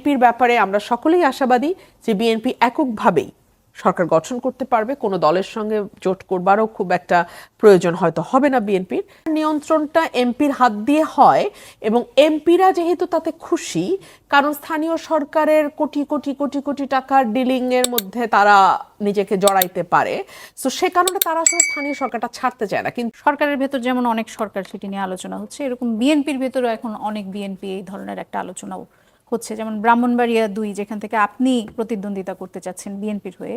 বিএনপির ব্যাপারে আমরা সকলেই আশাবাদী যে বিএনপি এককভাবেই সরকার গঠন করতে পারবে, কোনো দলের সঙ্গে জোট করবারও খুব একটা প্রয়োজন হয়তো হবে না বিএনপির। নিয়ন্ত্রণটা এমপির হাত দিয়ে হয় এবং এমপিরা যেহেতু তাতে খুশি, কারণ স্থানীয় সরকারের কোটি কোটি কোটি কোটি টাকার ডিলিং এর মধ্যে তারা নিজেকে জড়াইতে পারে। তো সে কারণে তারা আসলে স্থানীয় সরকারটা ছাড়তে চায় না। কিন্তু সরকারের ভেতর যেমন অনেক সরকার সেটি নিয়ে আলোচনা হচ্ছে, এরকম বিএনপির ভেতরেও এখন অনেক বিএনপি এই ধরনের একটা আলোচনাও হচ্ছে, যেমন ব্রাহ্মণবাড়িয়া দুই, যেখান থেকে আপনি প্রতিদ্বন্দ্বিতা করতে চাচ্ছেন বিএনপির হয়ে,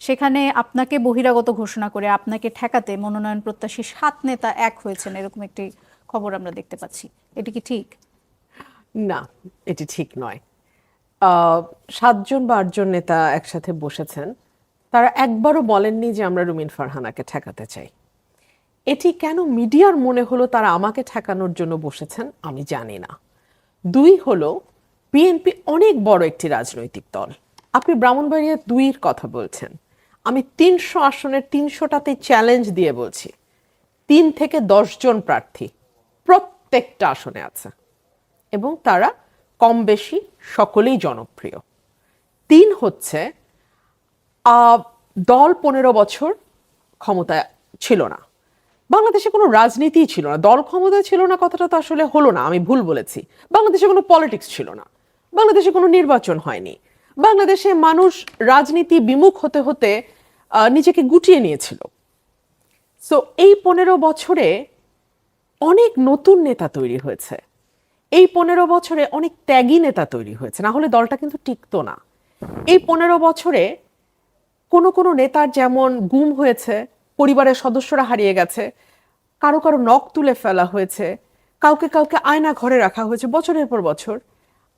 সেখানে আপনাকে বহিরাগত ঘোষণা করে আপনাকে ঠেকাতে মনোনয়ন প্রত্যাশী সাত নেতা এক হয়েছেন, এরকম একটি খবর আমরা দেখতে পাচ্ছি। এটি কি ঠিক? না, এটি ঠিক নয়। সাতজন বা আটজন নেতা একসাথে বসেছেন। তারা একবারও বলেননি যে আমরা রুমিন ফারহানাকে ঠেকাতে চাই। এটি কেন মিডিয়ার মনে হলো তারা আমাকে ঠেকানোর জন্য বসেছেন, আমি জানি না। দুই হলো বিএনপি অনেক বড় একটি রাজনৈতিক দল। আপনি ব্রাহ্মণবাড়িয়া দুইয়ের কথা বলছেন। আমি তিনশো আসনের তিনশোটাতে চ্যালেঞ্জ দিয়ে বলছি। তিন থেকে জন প্রার্থী প্রত্যেকটা আসনে আছে। এবং তারা কম বেশি সকলেই জনপ্রিয়। তিন হচ্ছে দল পনেরো বছর ক্ষমতায় ছিল না। বাংলাদেশে কোনো রাজনীতিই ছিল না। দল ক্ষমতায় ছিল না কথাটা তো আসলে হলো না, আমি ভুল বলেছি। বাংলাদেশে কোনো পলিটিক্স ছিল না। বাংলাদেশে কোনো নির্বাচন হয়নি। বাংলাদেশে মানুষ রাজনীতি বিমুখ হতে হতে নিজেকে গুটিয়ে নিয়েছিল। সো এই পনেরো বছরে অনেক নতুন নেতা তৈরি হয়েছে। এই পনেরো বছরে অনেক ত্যাগী নেতা তৈরি হয়েছে। না হলে দলটা কিন্তু টিকতো না। এই পনেরো বছরে কোনো কোনো নেতার যেমন গুম হয়েছে, পরিবারের সদস্যরা হারিয়ে গেছে, কারও কারও নখ তুলে ফেলা হয়েছে, কাউকে কাউকে আয়না ঘরে রাখা হয়েছে, বছরের পর বছর।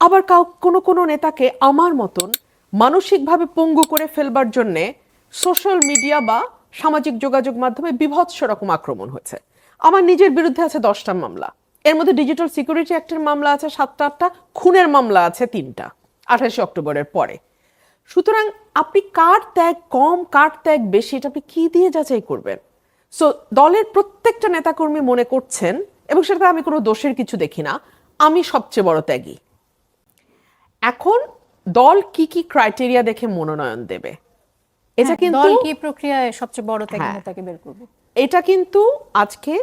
আবার কাউ, কোনো কোনো নেতাকে আমার মতন মানসিকভাবে পঙ্গু করে ফেলবার জন্যে সোশ্যাল মিডিয়া বা সামাজিক যোগাযোগ মাধ্যমে বিভৎস রকম আক্রমণ হয়েছে। আমার নিজের বিরুদ্ধে আছে দশটা মামলা। এর মধ্যে ডিজিটাল সিকিউরিটি অ্যাক্টের মামলা আছে সাতটা আটটা খুনের মামলা আছে, তিনটা। আঠাশে অক্টোবরের পরে। সুতরাং আপনি কার ত্যাগ কম, কার ত্যাগ বেশি, এটা আপনি কি দিয়ে যাচাই করবেন? সো দলের প্রত্যেকটা নেতাকর্মী মনে করছেন, এবং সেটা আমি কোনো দোষের কিছু দেখি না। আমি সবচেয়ে বড় ত্যাগী। এখন দল কি কি ক্রাইটেরিয়া দেখে মনোনয়ন দেবে? এটা হ্যাঁ, কিন্তু দল কি প্রক্রিয়ায় সবচেয়ে বড় ত্যাগী হ্যাঁ। নেতাকে বের করবে? এটা কিন্তু আজকে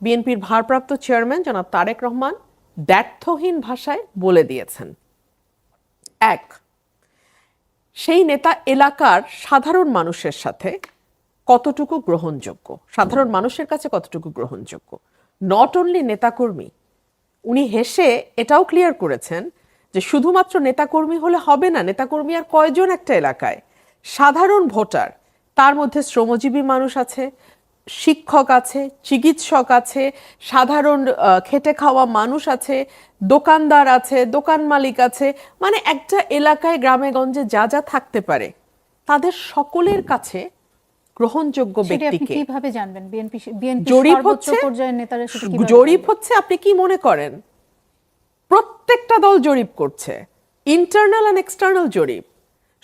বিএনপির ভারপ্রাপ্ত চেয়ারম্যান জনাব তারেক রহমান ব্যর্থহীন ভাষায় বলে দিয়েছেন। এক সেই নেতা এলাকার সাধারণ মানুষের সাথে কতটুকু গ্রহণযোগ্য? সাধারণ মানুষের কাছে কতটুকু গ্রহণযোগ্য? নট অনলি নেতাকর্মী উনি হেসে এটাও ক্লিয়ার করেছেন যে শুধুমাত্র নেতাকর্মী হলে হবে না নেতাকর্মী আর কয়জন একটা এলাকায়? সাধারণ ভোটার তার মধ্যে শ্রমজীবী মানুষ আছে শিক্ষক আছে চিকিৎসক আছে সাধারণ খেটে খাওয়া মানুষ আছে দোকানদার আছে দোকান মালিক আছে মানে একটা এলাকায় গ্রামে গঞ্জে যা যা থাকতে পারে তাদের সকলের কাছে গ্রহণযোগ্য ব্যক্তিকে কীভাবে জানবেন? বিএনপি জরিপ হচ্ছে? জরিপ হচ্ছে? আপনি কি মনে করেন? প্রত্যেকটা দল জরিপ করছে ইন্টারনাল অ্যান্ড এক্সটার্নাল জরিপ।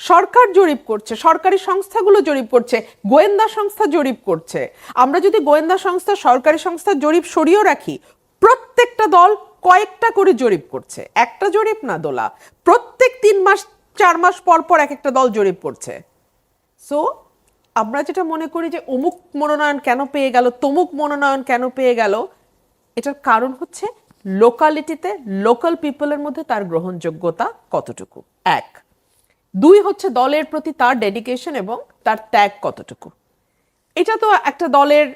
সরকার জরিপ করছে, সরকারি সংস্থাগুলো জরিপ করছে, গোয়েন্দা সংস্থা জরিপ করছে। আমরা যদি গোয়েন্দা সংস্থা, সরকারি সংস্থার জরিপ সরিয়েও রাখি, প্রত্যেকটা দল কয়েকটা করে জরিপ করছে। একটা জরিপ না, দোলা। প্রত্যেক তিন মাস, চার মাস পর পর এক একটা দল জরিপ করছে। সো আমরা যেটা মনে করি যে অমুক মনোনয়ন কেন পেয়ে গেল, তমুক মনোনয়ন কেন পেয়ে গেল, এটার কারণ হচ্ছে লোকালিটিতে লোকাল পিপলের মধ্যে তার গ্রহণযোগ্যতা কতটুকু? এক। দুই হচ্ছে দলের প্রতি তার ডেডিকেশন এবং তার ত্যাগ কতটুকু? এটা তো একটা দলের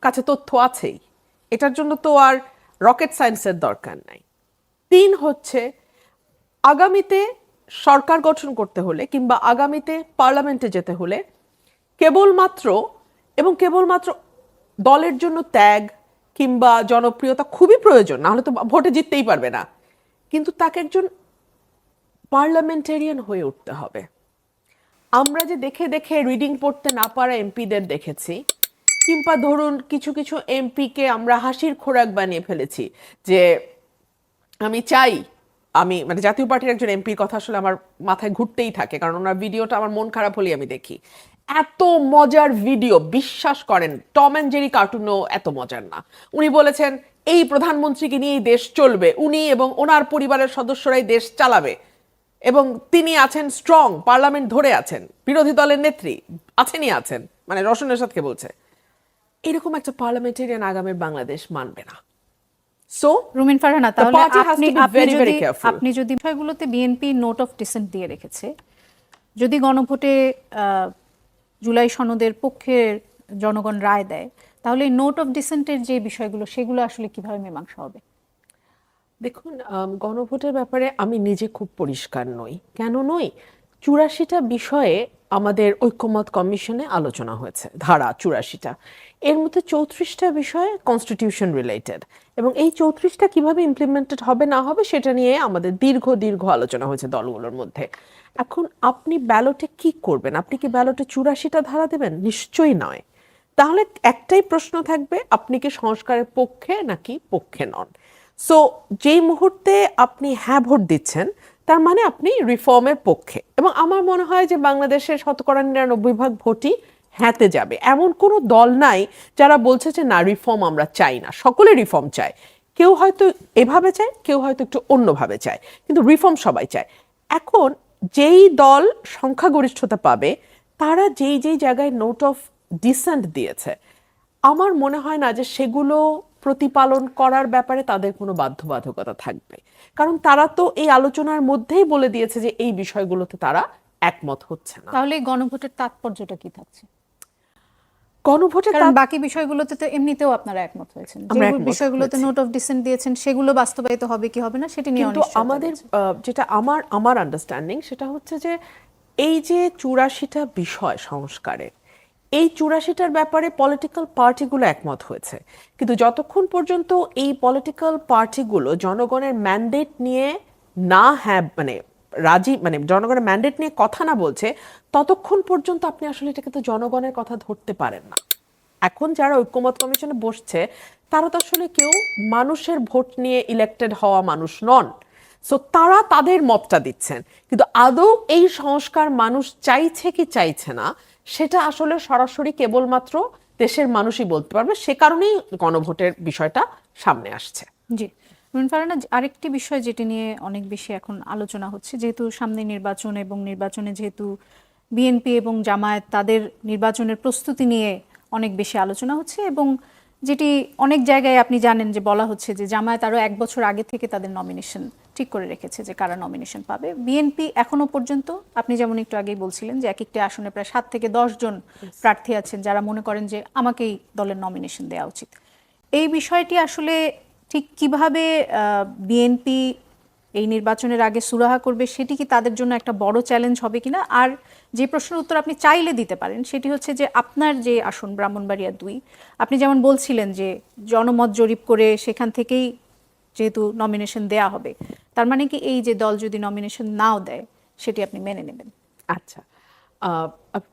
কাছে তথ্য আছেই। এটার জন্য তো আর রকেট সায়েন্সের দরকার নাই। তিন হচ্ছে আগামীতে সরকার গঠন করতে হলে কিংবা আগামীতে পার্লামেন্টে যেতে হলে কেবলমাত্র এবং কেবলমাত্র দলের জন্য ত্যাগ কিংবা জনপ্রিয়তা খুবই প্রয়োজন, না হলে তো ভোটে জিততেই পারবে না। কিন্তু তাকে একজন পার্লামেন্টেরিয়ান হয়ে উঠতে হবে। আমরা যে দেখে দেখে রিডিং পড়তে না পারা এমপিদের দেখেছি, কিংবা ধরুন কিছু কিছু এমপিকে আমরা হাসির খোরাক বানিয়ে ফেলেছি যে, আমি চাই, আমি মানে জাতীয় পার্টির একজন এমপির কথা আসলে আমার মাথায় ঘুরতেই থাকে, কারণ ওনার ভিডিওটা আমার মন খারাপ হলেই আমি দেখি। এত মজার ভিডিও বিশ্বাস করেন টম অ্যান্ড জেরি কার্টুনও এত মজার না। উনি বলেছেন এই প্রধানমন্ত্রীকে নিয়েই দেশ চলবে। উনি এবং ওনার পরিবারের সদস্যরাই দেশ চালাবে। এবং তিনি আছেন স্ট্রং পার্লামেন্ট ধরে আছেন বিরোধী দলের নেত্রী আছেনই আছেন মানে রওশন এরশাদকে বলছে। এরকম একটা পার্লামেন্টেরিয়ান আগামের বাংলাদেশ মানবে না। সো রুমিন ফারহানা তাহলে আপনি আপনি যদি. আপনি যদি বিষয়গুলোতে বিএনপি নোট অফ ডিসেন্ট দিয়ে রেখেছে যদি গণভোটে জুলাই সনদের পক্ষে জনগণ রায় দেয়। তাহলে নোট অফ ডিসেন্টের যে বিষয়গুলো, সেগুলো আসলে কীভাবে মীমাংসা হবে? দেখুন গণভোটের ব্যাপারে আমি নিজে খুব পরিষ্কার নই। কেন নই? চুরাশিটা বিষয়ে আমাদের ঐক্যমত কমিশনে আলোচনা হয়েছে, ধারা চুরাশিটা। এর মধ্যে চৌত্রিশটা বিষয়ে কনস্টিটিউশন রিলেটেড এবং এই চৌত্রিশটা কীভাবে ইমপ্লিমেন্টেড হবে না হবে সেটা নিয়ে আমাদের দীর্ঘ দীর্ঘ আলোচনা হয়েছে দলগুলোর মধ্যে। এখন আপনি ব্যালটে কি করবেন? আপনি কি ব্যালটে চুরাশিটা ধারা দেবেন? নিশ্চয়ই নয়। তাহলে একটাই প্রশ্ন থাকবে, আপনি কি সংস্কারের পক্ষে নাকি পক্ষে নন? সো যেই মুহূর্তে আপনি হ্যাঁ ভোট দিচ্ছেন, তার মানে আপনি রিফর্মের পক্ষে। এবং আমার মনে হয় যে বাংলাদেশের শতকরা নিরানব্বই ভাগ ভোটই হ্যাঁতে যাবে। এমন কোনো দল নাই যারা বলছে যে, না রিফর্ম আমরা চাই না। সকলে রিফর্ম চায়। কেউ হয়তো এভাবে চায়, কেউ হয়তো একটু অন্যভাবে চায়। কিন্তু রিফর্ম সবাই চায়। এখন যেই দল সংখ্যাগরিষ্ঠতা পাবে, তারা যেই যেই জায়গায় নোট অফ ডিসেন্ট দিয়েছে, আমার মনে হয় না যে সেগুলো প্রতিপালন করার ব্যাপারে তাদের কোনো বাধ্যবাধকতা থাকবে। কারণ তারা তো এই আলোচনার মধ্যেই বলে দিয়েছে যে এই বিষয়গুলোতে তারা একমত হচ্ছে না। তাহলে গণভোটের তাৎপর্যটা কি থাকছে? গণভোটে কারণ বাকি বিষয়গুলোতে তো এমনিতেও আপনারা একমত হয়েছেন। যে বিষয়গুলোতে নোট অফ ডিসেন্ট দিয়েছেন সেগুলো বাস্তবায়িত হবে কি হবে না সেটা নিয়ে কিন্তু আমাদের যেটা আমার আমার আন্ডারস্ট্যান্ডিং সেটা হচ্ছে যে এই যে চুরাশিটা বিষয় সংস্কারের এই চুরাশিটার ব্যাপারে পলিটিক্যাল পার্টিগুলো একমত হয়েছে। কিন্তু যতক্ষণ পর্যন্ত এই পলিটিক্যাল পার্টিগুলো জনগণের ম্যান্ডেট নিয়ে না হ্যাঁ মানে রাজি মানে জনগণের ম্যান্ডেট নিয়ে কথা না বলছে, ততক্ষণ পর্যন্ত আপনি আসলে এটাকে তো জনগণের কথা ধরতে পারেন না। এখন যারা ঐক্যমত কমিশনে বসছে, তারা তো আসলে কেউ মানুষের ভোট নিয়ে ইলেক্টেড হওয়া মানুষ নন। সো তারা তাদের মতটা দিচ্ছেন। কিন্তু আদৌ এই সংস্কার মানুষ চাইছে কি চাইছে না, সেটা আসলে সরাসরি কেবলমাত্র দেশের মানুষই বলতে পারবে। সে কারণেই গণভোটের বিষয়টা সামনে আসছে। জি। আরেকটি বিষয় যেটি নিয়ে অনেক বেশি এখন আলোচনা হচ্ছে যেহেতু সামনে নির্বাচন এবং নির্বাচনে যেহেতু বিএনপি এবং জামায়াত তাদের নির্বাচনের প্রস্তুতি নিয়ে অনেক বেশি আলোচনা হচ্ছে এবং যেটি অনেক জায়গায় আপনি জানেন যে বলা হচ্ছে যে জামায়াত আরও এক বছর আগে থেকে তাদের নমিনেশন ঠিক করে রেখেছে যে কারা নমিনেশন পাবে। বিএনপি এখনও পর্যন্ত আপনি যেমন একটু আগেই বলছিলেন যে এক একটি আসনে প্রায় সাত থেকে দশ জন প্রার্থী আছেন যারা মনে করেন যে আমাকেই দলের নমিনেশন দেওয়া উচিত। এই বিষয়টি আসলে ঠিক কীভাবে বিএনপি এই নির্বাচনের আগে সুরাহা করবে সেটি কি তাদের জন্য একটা বড় চ্যালেঞ্জ হবে কিনা? আর যে প্রশ্নের উত্তর আপনি চাইলে দিতে পারেন সেটি হচ্ছে যে আপনার যে আসন ব্রাহ্মণবাড়িয়া দুই, আপনি যেমন বলছিলেন যে জনমত জরিপ করে সেখান থেকেই যেহেতু নমিনেশন দেয়া হবে, তার মানে কি এই যে দল যদি নমিনেশন নাও দেয় সেটি আপনি মেনে নেবেন? আচ্ছা।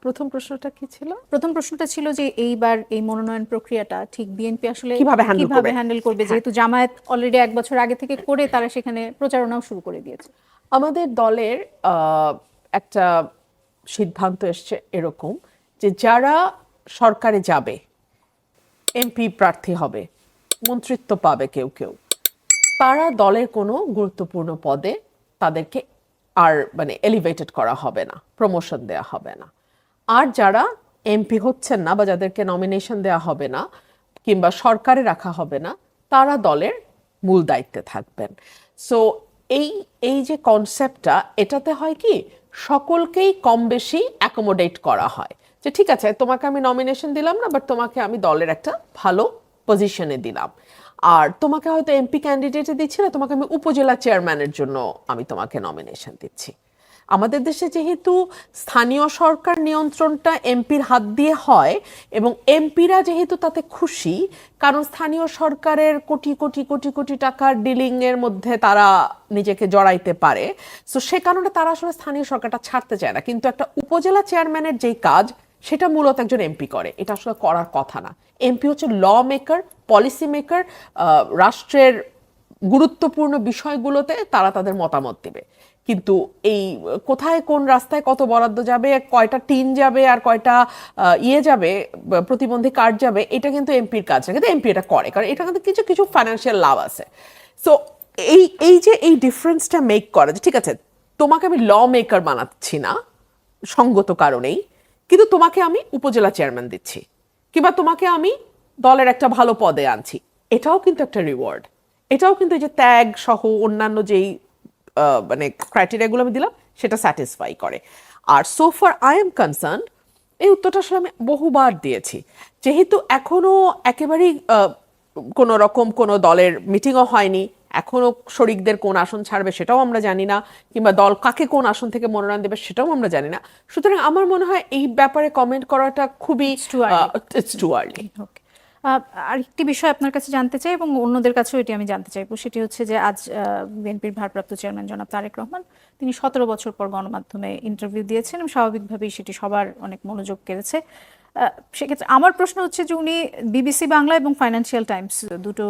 প্রথম প্রশ্নটা কি ছিল? প্রথম প্রশ্নটা ছিল যে এইবার এই মনোনয়ন প্রক্রিয়াটা ঠিক বিএনপি আসলে কীভাবে কীভাবে হ্যান্ডেল করবে? যেহেতু জামায়াত অলরেডি এক বছর আগে থেকে করে তারা সেখানে প্রচারণাও শুরু করে দিয়েছে। আমাদের দলের একটা সিদ্ধান্ত এসছে এরকম যে যারা সরকারে যাবে এমপি প্রার্থী হবে মন্ত্রিত্ব পাবে কেউ কেউ তারা দলের কোনো গুরুত্বপূর্ণ পদে তাদেরকে আর মানে এলিভেটেড করা হবে না প্রমোশন দেওয়া হবে না। আর যারা এমপি হচ্ছেন না বা যাদেরকে নমিনেশন দেওয়া হবে না কিংবা সরকারে রাখা হবে না, তারা দলের মূল দায়িত্বে থাকবেন। সো এই এই যে কনসেপ্টটা এটাতে হয় কি, সকলকেই কম বেশি অ্যাকোমোডেট করা হয়। যে ঠিক আছে, তোমাকে আমি নমিনেশন দিলাম না বাট তোমাকে আমি দলের একটা ভালো পজিশনে দিলাম। আর তোমাকে হয়তো এমপি ক্যান্ডিডেটে দিচ্ছি না তোমাকে আমি উপজেলা চেয়ারম্যানের জন্য আমি তোমাকে নমিনেশন দিচ্ছি। আমাদের দেশে যেহেতু স্থানীয় সরকার নিয়ন্ত্রণটা এমপির হাত দিয়ে হয় এবং এমপিরা যেহেতু তাতে খুশি, কারণ স্থানীয় সরকারের কোটি কোটি কোটি কোটি টাকার ডিলিংয়ের মধ্যে তারা নিজেকে জড়াইতে পারে। সো সে কারণে তারা আসলে স্থানীয় সরকারটা ছাড়তে চায় না। কিন্তু একটা উপজেলা চেয়ারম্যানের যেই কাজ, সেটা মূলত একজন এমপি করে। এটা আসলে করার কথা না। এমপি হচ্ছে ল মেকার পলিসি মেকার রাষ্ট্রের গুরুত্বপূর্ণ বিষয়গুলোতে তারা তাদের মতামত দেবে। কিন্তু এই কোথায় কোন রাস্তায় কত বরাদ্দ যাবে, কয়টা টিন যাবে আর কয়টা ইয়ে যাবে প্রতিবন্ধী কার্ড যাবে, এটা কিন্তু এমপির কাজ না। কিন্তু এমপি এটা করে, কারণ এটা কিন্তু কিছু কিছু ফাইন্যান্সিয়াল লাভ আছে। সো এই এই যে এই ডিফারেন্সটা মেক করা যে, ঠিক আছে, তোমাকে আমি ল মেকার বানাচ্ছি না, সঙ্গত কারণেই, কিন্তু তোমাকে আমি উপজেলা চেয়ারম্যান দিচ্ছি। কিংবা তোমাকে আমি দলের একটা ভালো পদে আনছি। এটাও কিন্তু একটা রিওয়ার্ড এটাও কিন্তু এই যে ত্যাগ সহ অন্যান্য যেই মানে ক্রাইটেরিয়াগুলো আমি দিলাম, সেটা স্যাটিসফাই করে। আর সোফার আই এম কনসার্ন এই উত্তরটা আসলে আমি বহুবার দিয়েছি। যেহেতু এখনও একেবারেই কোনো রকম কোনো দলের মিটিংও হয়নি এখনও শরিকদের কোন আসন ছাড়বে সেটাও আমরা জানি না কিংবা দল কাকে কোন আসন থেকে মনোনয়ন দেবে সেটাও আমরা জানি না। সুতরাং আমার মনে হয় এই ব্যাপারে কমেন্ট করাটা খুবই too early. It's too early okay আরেকটি বিষয় আপনার কাছে জানতে চাই এবং অন্যদের কাছেও এটি আমি জানতে চাইব সেটি হচ্ছে যে আজ বিএনপির ভারপ্রাপ্ত চেয়ারম্যান জনাব তারেক রহমান তিনি সতেরো বছর পর গণমাধ্যমে ইন্টারভিউ দিয়েছেন এবং স্বাভাবিকভাবেই সেটি সবার অনেক মনোযোগ কেড়েছে। সেক্ষেত্রে আমার প্রশ্ন হচ্ছে যে উনি বিবিসি বাংলা এবং ফাইন্যান্সিয়াল টাইমস দুটো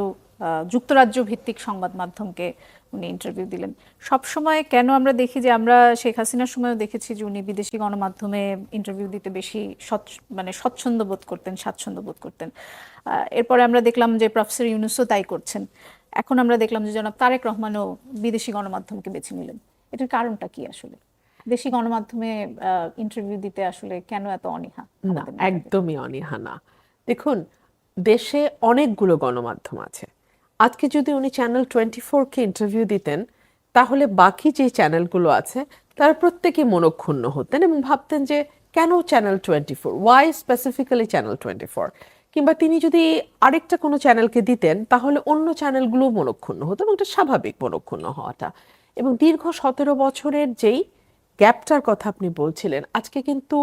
যুক্তরাজ্য ভিত্তিক সংবাদ মাধ্যমকে উনি ইন্টারভিউ দিলেন। সব সময় কেন আমরা দেখি যে আমরা শেখ হাসিনার সময়ও দেখেছি যে উনি বিদেশি গণমাধ্যমে ইন্টারভিউ দিতে বেশি মানে স্বচ্ছন্দ বোধ করতেন স্বাচ্ছন্দ্য বোধ করতেন। এরপরে আমরা দেখলাম যে প্রফেসর ইউনুসও তাই করছেন। এখন আমরা দেখলাম যে জনাব তারেক রহমানও বিদেশি গণমাধ্যমকে বেছে নিলেন। এটার কারণটা কি আসলে? দেশি গণমাধ্যমে ইন্টারভিউ দিতে আসলে কেন এত অনীহা না একদমই অনীহা না। দেখুন দেশে অনেকগুলো গণমাধ্যম আছে। আজকে যদি উনি চ্যানেল টোয়েন্টি ফোরকে ইন্টারভিউ দিতেন, তাহলে বাকি যে চ্যানেলগুলো আছে, তারা প্রত্যেকে মনক্ষুণ্ণ হতেন এবং ভাবতেন যে কেন channel twenty four why specifically channel twenty four কিংবা তিনি যদি আরেকটা কোনো চ্যানেলকে দিতেন, তাহলে অন্য চ্যানেলগুলো মনক্ষুণ্ণ হতো এবং এটা স্বাভাবিক মনক্ষুণ্ণ হওয়াটা। এবং দীর্ঘ সতেরো বছরের যেই গ্যাপটার কথা আপনি বলছিলেন, আজকে কিন্তু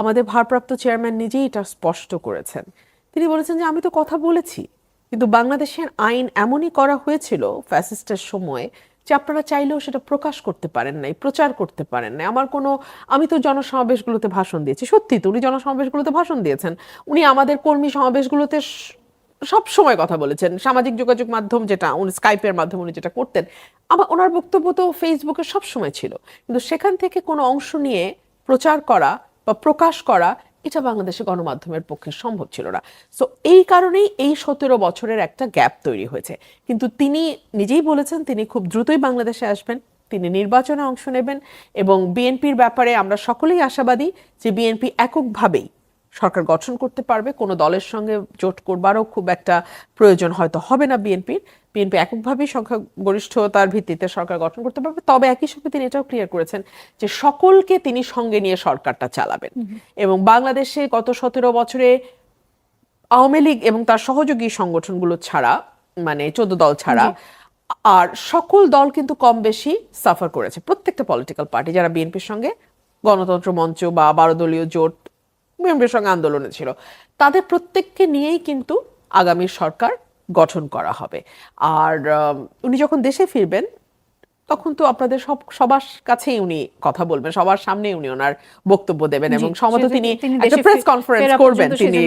আমাদের ভারপ্রাপ্ত চেয়ারম্যান নিজেই এটা স্পষ্ট করেছেন। তিনি বলেছেন যে, আমি তো কথা বলেছি। কিন্তু বাংলাদেশের আইন এমনই করা হয়েছিল ফ্যাসিস্টের সময় যে আপনারা চাইলেও সেটা প্রকাশ করতে পারেন নাই, প্রচার করতে পারেন নাই। আমার কোনো আমি তো জনসমাবেশগুলোতে ভাষণ দিয়েছি। সত্যি তো, উনি জনসমাবেশগুলোতে ভাষণ দিয়েছেন। উনি আমাদের কর্মী সমাবেশগুলোতে সব সময় কথা বলেছেন। সামাজিক যোগাযোগ মাধ্যম যেটা, উনি স্কাইপের মাধ্যমে উনি যেটা করতেন, আবার ওনার বক্তব্য তো ফেসবুকে সব সময় ছিল। কিন্তু সেখান থেকে কোনো অংশ নিয়ে প্রচার করা বা প্রকাশ করা এটা বাংলাদেশে গণমাধ্যমের পক্ষে সম্ভব ছিল না। সো এই কারণেই এই সতেরো বছরের একটা গ্যাপ তৈরি হয়েছে। কিন্তু তিনি নিজেই বলেছেন, তিনি খুব দ্রুতই বাংলাদেশে আসবেন, তিনি নির্বাচনে অংশ নেবেন এবং বিএনপির ব্যাপারে আমরা সকলেই আশাবাদী যে বিএনপি এককভাবেই সরকার গঠন করতে পারবে কোনো দলের সঙ্গে জোট করবারও খুব একটা প্রয়োজন হয়তো হবে না বিএনপির। বিএনপি এককভাবেই সংখ্যাগরিষ্ঠতার ভিত্তিতে সরকার গঠন করতে পারবে তবে একই সঙ্গে তিনি এটাও ক্লিয়ার করেছেন যে সকলকে তিনি সঙ্গে নিয়ে সরকারটা চালাবেন। এবং বাংলাদেশে গত সতেরো বছরে আওয়ামী লীগ এবং তার সহযোগী সংগঠনগুলো ছাড়া মানে চোদ্দ দল ছাড়া আর সকল দল কিন্তু কম বেশি সাফার করেছে। প্রত্যেকটা পলিটিক্যাল পার্টি যারা বিএনপির সঙ্গে গণতন্ত্র মঞ্চ বা বারো দলীয় জোট বিএনপির সঙ্গে আন্দোলনে ছিল। তাদের প্রত্যেককে নিয়েই কিন্তু আগামী সরকার গঠন করা হবে। আর উনি যখন দেশে ফিরবেন তখন তো আপনাদের সব সবার কাছেই উনি কথা বলবেন সবার সামনেই উনি ওনার বক্তব্য দেবেন এবং সেজন্য তিনি একটা প্রেস কনফারেন্স করবেন। তিনি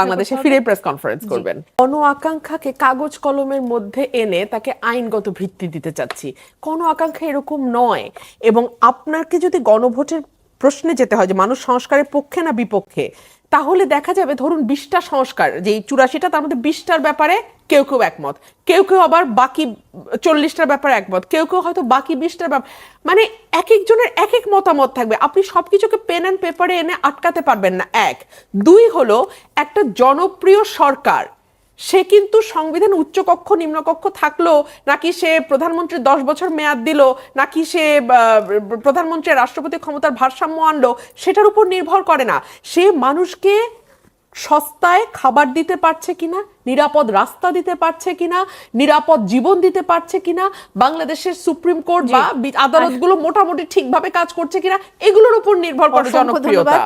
বাংলাদেশে ফিরে প্রেস কনফারেন্স করবেন। কোন আকাঙ্ক্ষাকে কাগজ কলমের মধ্যে এনে তাকে আইনগত ভিত্তি দিতে চাচ্ছি। কোনো আকাঙ্ক্ষা এরকম নয়। এবং আপনাকে যদি গণভোটের প্রশ্নে যেতে হয় যে মানুষ সংস্কারের পক্ষে না বিপক্ষে? তাহলে দেখা যাবে, ধরুন বিশটা সংস্কার যে চুরাশিটা, তার মধ্যে বিশটার ব্যাপারে কেউ কেউ একমত। কেউ কেউ আবার বাকি চল্লিশটার ব্যাপারে একমত। কেউ কেউ হয়তো বাকি বিশটার ব্যাপার মানে এক একজনের এক এক মতামত থাকবে। আপনি সব কিছুকে পেন অ্যান্ড পেপারে এনে আটকাতে পারবেন না। এক। দুই হলো, একটা জনপ্রিয় সরকার সে কিন্তু সংবিধান উচ্চকক্ষ নিম্নকক্ষ থাকল নাকি সে প্রধানমন্ত্রীর দশ বছর মেয়াদ দিল নাকি সে প্রধানমন্ত্রী রাষ্ট্রপতি ক্ষমতার ভারসাম্য আনলো সেটার উপর নির্ভর করে না। সে মানুষকে সস্তায় খাবার দিতে পারছে কিনা নিরাপদ রাস্তা দিতে পারছে কিনা নিরাপদ জীবন দিতে পারছে কিনা বাংলাদেশের সুপ্রিম কোর্ট বা আদালতগুলো মোটামুটি ঠিকভাবে কাজ করছে কিনা এগুলোর উপর নির্ভর করে জনপ্রিয়তা।